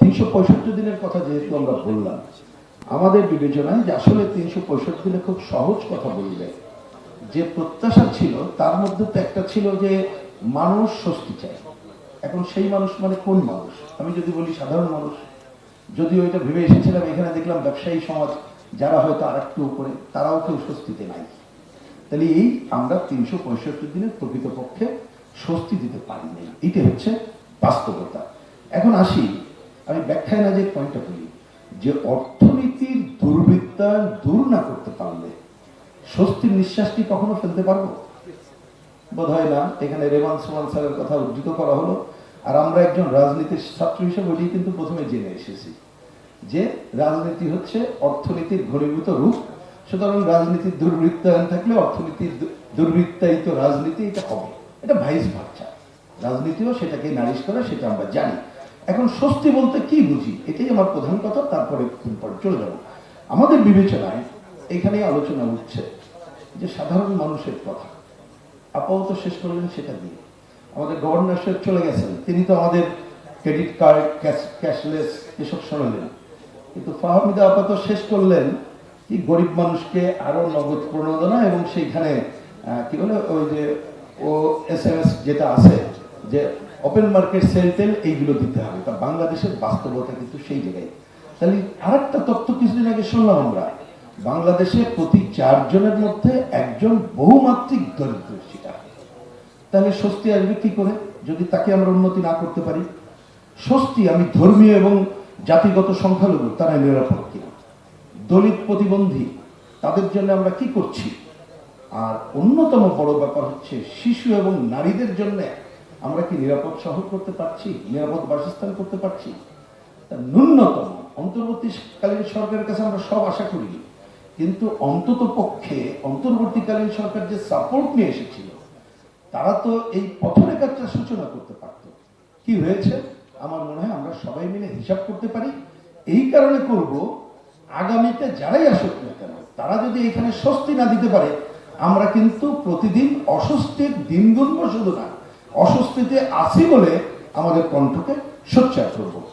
তিনশো পঁয়ষট্টি দিনের কথা যেহেতু আমরা বললাম, আমাদের বিবেচনায় যে আসলে তিনশো পঁয়ষট্টি দিনে খুব সহজ কথা বললে, যে প্রত্যাশা ছিল, তার মধ্যে তো একটা ছিল যে মানুষ স্বস্তি চায়। এখন সেই মানুষ মানে কোন মানুষ? আমি যদি বলি সাধারণ মানুষ, যদিও এটা ভেবে এসেছিলাম, এখানে দেখলাম ব্যবসায়ী সমাজ, যারা হয়তো আর একটু উপরে, তারাও কেউ স্বস্তিতে নাই। তাহলে এই আমরা তিনশো পঁয়ষট্টি দিনে প্রকৃতপক্ষে স্বস্তি দিতে পারি নাই। এটা হচ্ছে বাস্তবতা। এখন আসি আমি ব্যাখ্যায় না যে পয়েন্টটা বলি। যে অর্থনীতির দুর্বৃত্তায়ন দূর না করতে পারলে, স্বস্তির নিঃশ্বাসটি কখনো ফেলতে পারব? বোধ হয় না। এখানে রেমান সোমান স্যারের কথা উদ্ধৃত করা হলো। আর আমরা একজন রাজনীতির ছাত্র হিসেবে ওইটি কিন্তু প্রথমে জেনে এসেছি যে রাজনীতি হচ্ছে অর্থনীতির ঘনীভূত রূপ। সুতরাং রাজনীতির দুর্বৃত্তায়ন থাকলে অর্থনীতির দুর্বৃত্তায়িত রাজনীতি এটা হবে। এটা ভাইস ভার্চা রাজনীতিও সেটাকে নারিশ করে, সেটা আমরা জানি। এখন স্বস্তি বলতে কি বুঝি? এটাই আমার প্রধান কথা, তারপরে পরে চলে যাব। আমাদের বিবেচনায় এখানে আলোচনা উঠছে যে সাধারণ মানুষের কথা। আপাতত শেষ করলেন সেটা দিয়ে। আমাদের গভর্নর সাহেব চলে গেছেন। তিনি তো আমাদের ক্রেডিট কার্ড ক্যাশ ক্যাশলেস এসব শোনালেন। কিন্তু ফাহমিদা আপাতত শেষ করলেন কি গরিব মানুষকে আরও নগদ প্রণোদনা এবং সেইখানে কি বলে ওই যে ও এস এম এস যেটা আছে, যে ওপেন মার্কেট সেল টেল এইগুলো দিতে হবে। তা বাংলাদেশের বাস্তবতা কিন্তু সেই জায়গায়। তাহলে আরেকটা তথ্য কিছুদিন আগে শুনলাম আমরা। বাংলাদেশে প্রতি চারজনের মধ্যে একজন বহুমাত্রিক দরিদ্র শিকার তাহলে স্বস্তি আসবে কি করে? যদি তাকে আমরা উন্নতি না করতে পারি? স্বস্তি, আমি ধর্মীয় এবং জাতিগত সংখ্যালঘু, তারা নিরাপদ কিনা? দলিত প্রতিবন্ধী, তাদের জন্য আমরা কি করছি? আর অন্যতম বড় ব্যাপার হচ্ছে শিশু এবং নারীদের জন্য আমরা কি নিরাপদ শহর করতে পারছি? নিরাপদ বাসস্থান করতে পারছি? ন্যূনতম, অন্তর্বর্তীকালীন সরকারের কাছে আমরা সব আশা করি। কিন্তু অন্তত পক্ষে অন্তর্বর্তীকালীন সরকার যে সাপোর্ট নিয়ে এসেছিল, তারা তো এই পথরেখাটা সূচনা করতে পারত। কি হয়েছে? আমার মনে হয় আমরা সবাই মিলে হিসাব করতে পারি। এই কারণে করব, আগামীতে যারাই আসুক না কেন, তারা যদি এখানে স্বস্তি না দিতে পারে, আমরা কিন্তু প্রতিদিন অস্বস্তির দিন গুনবো শুধু না অস্বস্তিতে আছি বলে আমাদের কণ্ঠকে সোচ্চার করব।